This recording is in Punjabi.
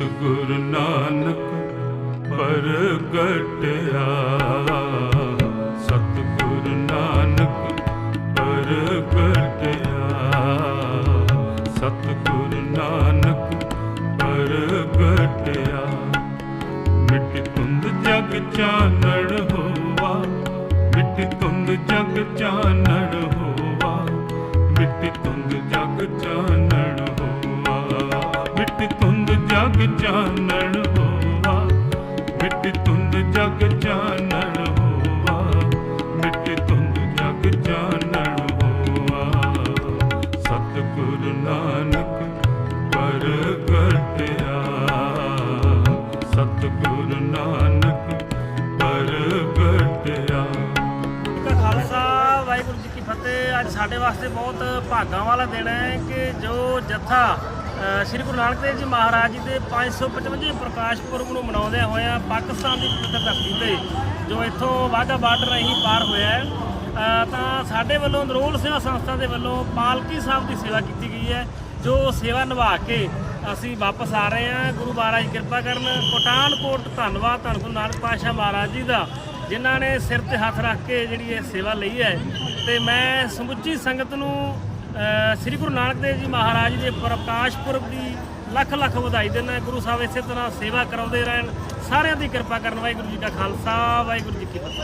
ਸਤਿਗੁਰ ਨਾਨਕ ਪ੍ਰਗਟਿਆ ਸਤਿਗੁਰ ਨਾਨਕ ਪ੍ਰਗਟਿਆ ਸਤਿਗੁਰ ਨਾਨਕ ਪ੍ਰਗਟਿਆ ਮਿੱਟੀ ਤੁੰਦ ਜਗ ਚਾਨਣ ਹੋਵਾ। ਮਿੱਟੀ ਤੁੰਦ ਜਗ ਚਾਨਣ ਹੋਵਾ। ਮਿੱਟੀ ਤੁੰਦ ਜਗ ਚਾਨਣ ਹੋਵਾ ਮਿੱਟੀ ਤੁੰਦ ਜਗ ਚਾਨਣ ਹੋਵਾ ਮਿੱਟੀ ਤੁੰਦ ਜਗ ਚਾਨਣ ਹੋਵਾ ਸਤਿਗੁਰ ਨਾਨਕ ਪ੍ਰਗਟਿਆ ਸਤਿਗੁਰ ਨਾਨਕ ਪ੍ਰਗਟਿਆ ਕਾ ਖਾਲਸਾ, ਵਾਹਿਗੁਰੂ ਜੀ ਕੀ ਫਤਿਹ। ਅੱਜ ਸਾਡੇ ਵਾਸਤੇ ਬਹੁਤ ਭਾਗਾਂ ਵਾਲਾ ਦਿਨ ਹੈ ਕਿ ਜੋ ਜਥਾ ਸ੍ਰੀ ਗੁਰੂ ਨਾਨਕ ਦੇਵ ਜੀ ਮਹਾਰਾਜ ਜੀ ਦੇ 555 ਪ੍ਰਕਾਸ਼ ਪੁਰਬ ਨੂੰ ਮਨਾਉਂਦਿਆਂ ਹੋਇਆਂ ਪਾਕਿਸਤਾਨ ਦੀ ਪਵਿੱਤਰ ਧਰਤੀ ਤੇ, ਜੋ ਇੱਥੋਂ ਵਾਹਗਾ ਬਾਰਡਰ ਰਾਹੀਂ ਪਾਰ ਹੋਇਆ ਹੈ ਤਾਂ ਸਾਡੇ ਵੱਲੋਂ ਨਰੋਲ ਸੇਵਾ ਸੰਸਥਾ ਦੇ ਵੱਲੋਂ ਪਾਲਕੀ ਸਾਹਿਬ ਦੀ ਸੇਵਾ ਕੀਤੀ ਗਈ ਹੈ, ਜੋ ਸੇਵਾ ਨਿਭਾ ਕੇ ਅਸੀਂ ਵਾਪਸ ਆ ਰਹੇ ਹਾਂ। ਗੁਰੂ ਮਹਾਰਾਜ ਕਿਰਪਾ ਕਰਨ ਕੋਟਾਨਕੋਟ ਧੰਨਵਾਦ ਧੰਨ ਗੁਰੂ ਨਾਨਕ ਪਾਤਸ਼ਾਹ ਮਹਾਰਾਜ ਜੀ ਦਾ, ਜਿਨ੍ਹਾਂ ਨੇ ਸਿਰ ਤੇ ਹੱਥ ਰੱਖ ਕੇ ਜਿਹੜੀ ਇਹ ਸੇਵਾ ਲਈ ਹੈ। ਤੇ ਮੈਂ ਸਮੁੱਚੀ ਸੰਗਤ ਨੂੰ ਸ੍ਰੀ ਗੁਰੂ ਨਾਨਕ ਦੇਵ ਜੀ ਮਹਾਰਾਜ ਦੇ ਪ੍ਰਕਾਸ਼ ਪੁਰਬ ਦੀ ਲੱਖ ਲੱਖ ਵਧਾਈ ਦਿੰਦਾ ਗੁਰੂ ਸਾਹਿਬ ਇਸੇ ਤਰ੍ਹਾਂ ਸੇਵਾ ਕਰਾਉਂਦੇ ਰਹਿਣ, ਸਾਰਿਆਂ ਦੀ ਕਿਰਪਾ ਕਰਨ ਵਾਹਿਗੁਰੂ ਜੀ ਕਾ ਖਾਲਸਾ, ਵਾਹਿਗੁਰੂ ਜੀ ਕੀ ਫਤਿਹ।